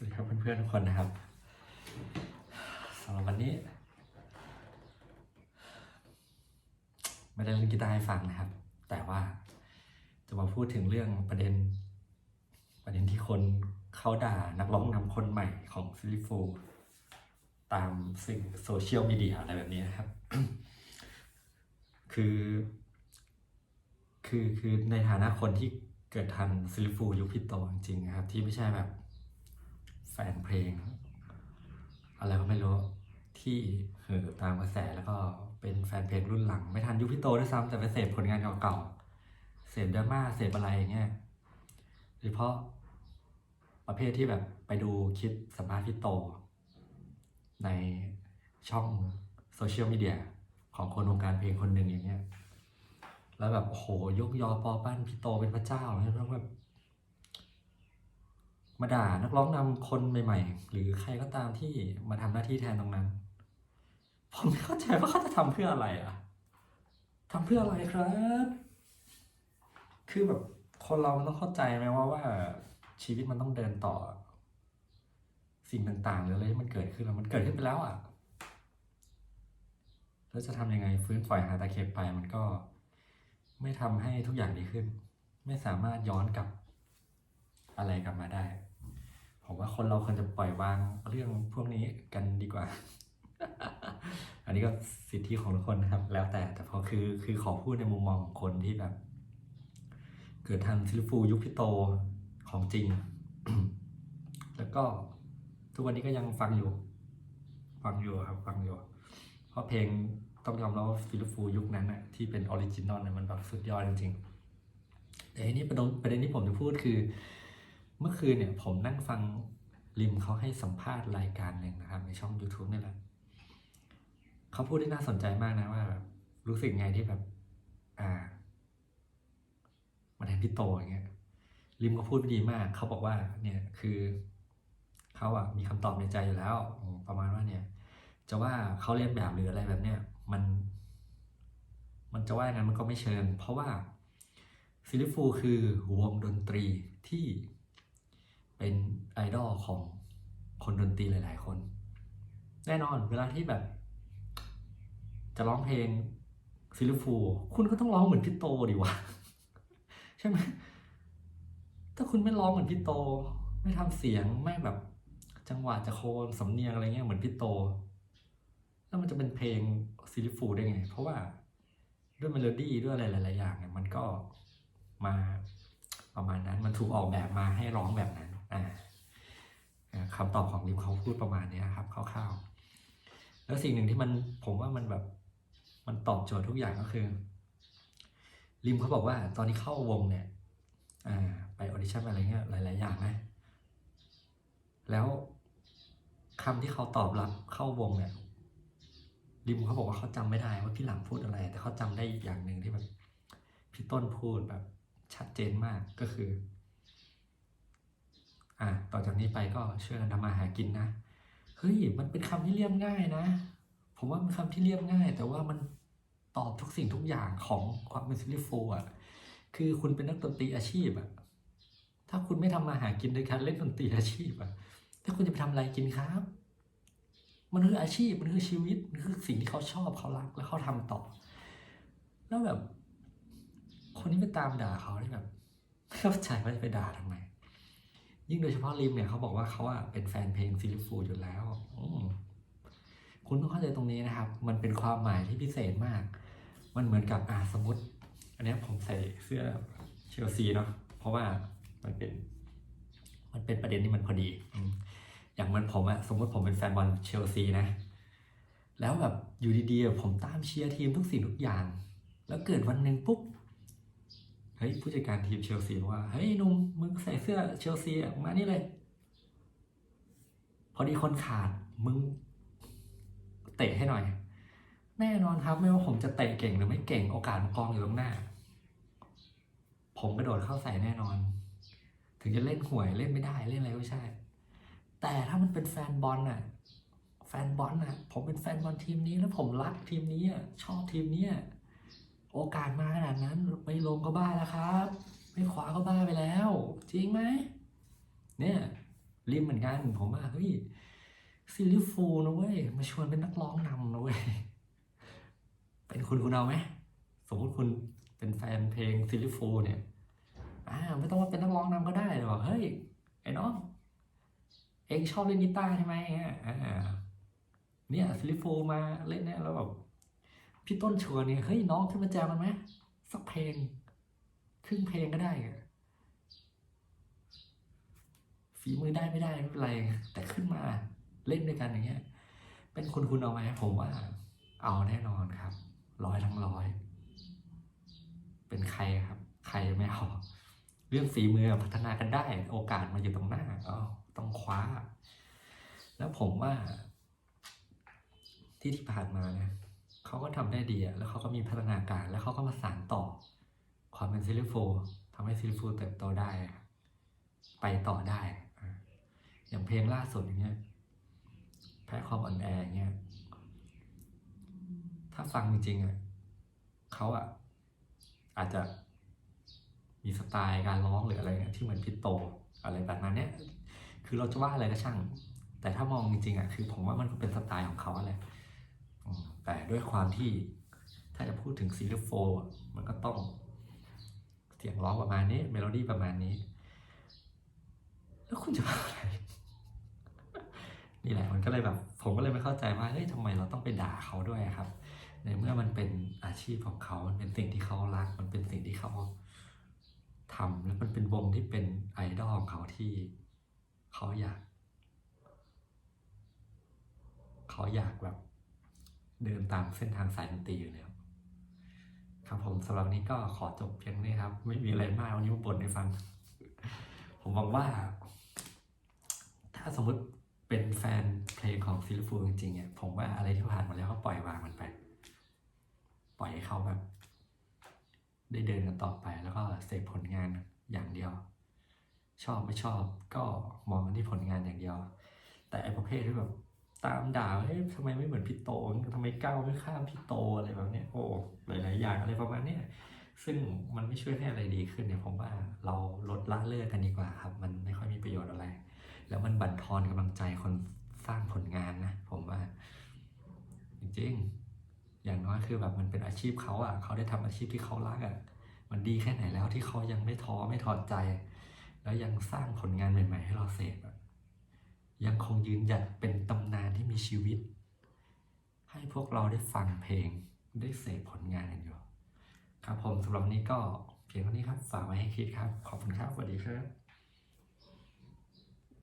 วัสดีครับเพื่อนๆทุกคนนะครับสำหรับวันนี้ไม่ได้เล่นกีตาร์ให้ฟังนะครับ แต่ว่าจะมาพูดถึงเรื่องประเด็น ประเด็นที่คนเขาด่านักร้องนำคนใหม่ของซิลิโฟตามสิ่งโซเชียลมีเดียอะไรแบบนี้นะครับ คือ คือ คือในฐานะคนที่เกิดทันซิลิฟูยุคพีโตจริงๆนะครับ ที่ไม่ใช่แบบ นเพลง อะไรก็ไม่รู้ที่เห่อตามกระแสแล้วก็เป็นแฟนเพลงรุ่นหลัง ไม่ทันยุคพี่โตด้วยซ้ำแต่ไปเสพผลงานเก่าๆเสพดราม่าเสพอะไรอย่างเงี้ยโดยเฉพาะประเภทที่แบบไปดูคลิปสัมภาษณ์พี่โต ในช่องโซเชียลมีเดียของคนวงการเพลงคนหนึ่งอย่างเงี้ยแล้วแบบโหยกยอปอปั้นพี่โตเป็นพระเจ้าเนี่ยต้องแบบ มาด่านักร้องนำคนใหม่ ๆ หรือใครก็ตามที่มาทำหน้าที่แทนตรงนั้น ผมไม่เข้าใจว่าเขาจะทำเพื่ออะไรอะทำเพื่ออะไรครับ คือแบบคนเรามันต้องเข้าใจไหมว่าว่าชีวิตมันต้องเดินต่อ สิ่งต่างๆหรืออะไรที่มันเกิดขึ้นแล้วมันเกิดขึ้นไปแล้วอะแล้วจะทำยังไงฟื้นฝอยหาตาเข็บไปมันก็ ไม่ทำให้ทุกอย่างดีขึ้น ไม่สามารถย้อนกลับ อะไรกลับมาได้ ผมว่าคนเราควรจะปล่อยวางเรื่องพวกนี้กันดีกว่า อันนี้ก็สิทธิของทุกคนนะครับ แล้วแต่แต่พอคือคือขอพูดในมุมมองของคนที่แบบ เกิดทันซิลฟูยุคพี่โตของจริง แล้วก็ทุกวันนี้ก็ยังฟังอยู่ ฟังอยู่ครับฟังอยู่ เพราะเพลงต้องยอมรับว่าฟิลฟูยุคนั้นนะที่เป็นออริจินอลเนี่ยมันแบบสุดยอดจริงๆแต่ทีนี้ประเด็นประเด็นที่ผมจะพูดคือ เมื่อคืนเนี่ยผมนั่งฟังริมเขาให้สัมภาษณ์รายการหนึ่งนะครับ ในช่อง YouTube นี่แหละเขาพูดที่น่าสนใจมากนะว่าแบบรู้สึกไงที่แบบ อ่ามาแทนพี่โตอย่างเงี้ยริมก็พูดดีมาก เขาบอกว่า เนี่ยคือเขาอะมีคำตอบในใจอยู่แล้วประมาณว่าเนี่ย จะว่าเขาเรียนแบบหรืออะไรแบบเนี้ยมัน มันจะว่าอย่างนั้นมันก็ไม่เชิง เพราะว่าซิลิฟูคือวงดนตรีที่ เป็นไอดอลของคนดนตรีหลาย ๆ คน แน่นอนเวลาที่แบบ จะร้องเพลงซิลิฟูคุณก็ต้องร้องเหมือนพี่โตดิวะ ใช่ไหมถ้าคุณไม่ร้องเหมือนพี่โต ไม่ทำเสียงไม่แบบ จังหวะจะโคนสำเนียงอะไรเงี้ยเหมือนพี่โต แล้วมันจะเป็นเพลงซิลิฟูได้ไง เพราะว่าด้วยเมโลดี้ด้วยอะไรหลาย ๆ อย่างเนี่ยมันก็มาประมาณนั้นมันถูกออกแบบมาให้ร้องแบบนั้น อ่าอ่าคำตอบของริมเขาพูดประมาณนี้ครับคร่าวๆแล้วสิ่งหนึ่งที่มันผมว่ามันแบบมันตอบโจทย์ทุกอย่างก็คือริมเขาบอกว่าตอนนี้เข้าวงเนี่ยไปออดิชั่นอะไรเงี้ยหลาย ๆ อย่างนะแล้วคำที่เขาตอบรับเข้าวงเนี่ยริมเขาบอกว่าเขาจำไม่ได้ว่าพี่หลังพูดอะไร แต่เขาจำได้อีกอย่างหนึ่งที่แบบพี่ต้นพูดแบบชัดเจนมากก็คือ ต่อจากนี้ไปก็ช่วยกันทำมาหากินนะเฮ้ยมันเป็นคำที่เรียบง่ายนะ ผมว่ามันคำที่เรียบง่าย แต่ว่ามันตอบทุกสิ่งทุกอย่างของความเป็นซิลิโฟอะคือคุณเป็นนักดนตรีอาชีพอะถ้าคุณไม่ทำมาหากินโดยการเล่นดนตรีอาชีพอะถ้าคุณจะไปทำอะไรกินครับ มันคืออาชีพมันคือชีวิตมันคือสิ่งที่เขาชอบเขารักแล้วเขาทำต่อ แล้วแบบ คนที่ไปตามด่าเขาที่แบบไม่เข้าใจว่าจะไปด่าทำไม ยิ่งโดยเฉพาะริมเนี่ยเขาบอกว่าเขาอะเป็นแฟนเพลงซิลิฟูอยู่แล้วคุณต้องเข้าใจตรงนี้นะครับ มันเป็นความหมายที่พิเศษมาก มันเหมือนกับอ่าสมมติ อันนี้ผมใส่เสื้อเชลซีเนาะเพราะว่ามันเป็น มันเป็นประเด็นที่มันพอดี อย่างเหมือนผมอะสมมติผมเป็นแฟนบอลเชลซีนะ แล้วแบบอยู่ดีๆผมตามเชียร์ทีมทุกสิ่งทุกอย่าง แล้วเกิดวันหนึ่งปุ๊บ เฮ้ยผู้จัดการทีมเชลซีบอกว่าเฮ้ยนุ่มมึงใส่เสื้อเชลซีมานี่เลย พอดีคนขาดมึงเตะให้หน่อย แน่นอนครับ ไม่ว่าผมจะเตะเก่งหรือไม่เก่งโอกาสมันกองอยู่ตรงหน้า ผมกระโดดเข้าใส่แน่นอน ถึงจะเล่นห่วยเล่นไม่ได้เล่นอะไรก็ใช่ แต่ถ้ามันเป็นแฟนบอลน่ะแฟนบอลน่ะ ผมเป็นแฟนบอลทีมนี้แล้วผมรักทีมนี้อะชอบทีมนี้อะ โอกาสมาขนาดนั้นไม่ลงก็บ้าแล้วครับ ไม่ขวาก็บ้าไปแล้ว จริงไหมเนี่ยริมเหมือนกันผมว่าเฮ้ยซิลิฟูนะเว้ยมาชวนเป็นนักร้องนำนะเว้ยเป็นคุณคุณเอาไหมสมมติคุณเป็นแฟนเพลงซิลิฟูเนี่ยอ่าไม่ต้องมาเป็นนักร้องนำก็ได้หรอกเฮ้ยไอ้น้องเองชอบเล่นกีตาร์ใช่ไหมอ่าเนี่ยซิลิฟูมาเล่นเนี่ยแล้วแบบ พี่ต้นชวนเนี่ยเฮ้ยน้องขึ้นมาแจมมันไหมสักเพลง ครึ่งเพลงก็ได้ฝีมือได้ไม่ได้ไม่เป็นไร แต่ขึ้นมาเล่นด้วยกันอย่างเงี้ย เป็นคุณคุณเอาไหมผมว่า เอาแน่นอนครับ ร้อยทั้งร้อย เป็นใครครับ ใครไม่เอาเรื่องฝีมือพัฒนากันได้ โอกาสมาอยู่ตรงหน้าเอาต้องคว้า แล้วผมว่า ที่ที่ผ่านมาเนี่ย เขาก็ทำได้ดีอะแล้วเขาก็มีพัฒนาการ แล้วเขาก็มาสานต่อ ความเป็นซิลิโฟทำให้ซิลิโฟเติบโตได้ ไปต่อได้ อย่างเพลงล่าสุดอย่างเงี้ยแพ้ความอ่อนแอเงี้ย ถ้าฟังจริงๆอะเขาอะอาจจะมีสไตล์การร้องหรืออะไรเงี้ยที่เหมือนพิโตอะไรแบบนั้นเนี่ย คือเราจะว่าอะไรก็ช่าง แต่ถ้ามองจริงๆอะคือผมว่ามันก็เป็นสไตล์ของเขาแหละ แต่ด้วยความที่ถ้าจะพูดถึงซิลิโฟมันก็ต้องเสียงร้องประมาณนี้ เมโลดี้ประมาณนี้ แล้วคุณจะว่าอะไร นี่แหละมันก็เลยแบบ ผมก็เลยไม่เข้าใจว่าเฮ้ยทำไมเราต้องไปด่าเขาด้วยครับ ในเมื่อมันเป็นอาชีพของเขา มันเป็นสิ่งที่เขารัก มันเป็นสิ่งที่เขาทำแล้วมันเป็นวงที่เป็นไอดอลของเขาที่เขาอยาก เขาอยากแบบ เดินตามเส้นทางสายดนตรีอยู่แล้ว ครับผมสำหรับนนี้ก็ขอจบเพียงนี้ครับ ไม่มีอะไรมากวันนี้มาบ่นให้ฟัง ผมหวังว่า ถ้าสมมติเป็นแฟนเพลงของซิลฟูจริงๆเนี่ยผมว่าอะไรที่ผ่านมาแล้วก็ปล่อยวางมันไป ปล่อยให้เขาแบบได้เดินกันต่อไปแล้วก็เสพผลงานอย่างเดียว ชอบไม่ชอบก็มองกันที่ผลงานอย่างเดียว แต่ไอ้ประเภทที่แบบ ตามด่าเอ๊ะทำไมไม่เหมือนพี่โตทำไมก้าวไม่ข้ามพี่โตอะไรแบบเนี้ยโอ้หลายๆอย่างอะไรประมาณเนี้ยซึ่งมันไม่ช่วยให้อะไรดีขึ้นเนี่ยผมว่าเราลดละเลิกกันดีกว่าครับ มันไม่ค่อยมีประโยชน์อะไร แล้วมันบั่นทอนกำลังใจคนสร้างผลงานนะผมว่า จริงๆ อย่างน้อยคือแบบมันเป็นอาชีพเขาอะเขาได้ทำอาชีพที่เขารักอะมันดีแค่ไหนแล้วที่เขายังไม่ท้อไม่ถอดใจ แล้วยังสร้างผลงานใหม่ ๆ ให้เราเสพ ยังคงยืนหยัดเป็นตำนานที่มีชีวิต ให้พวกเราได้ฟังเพลงได้เสพผลงานกันอยู่ ครับผมสำหรับนี้ก็เพียงเท่านี้ครับ ฝากไว้ให้คิดครับ ขอบคุณครับสวัสดีครับ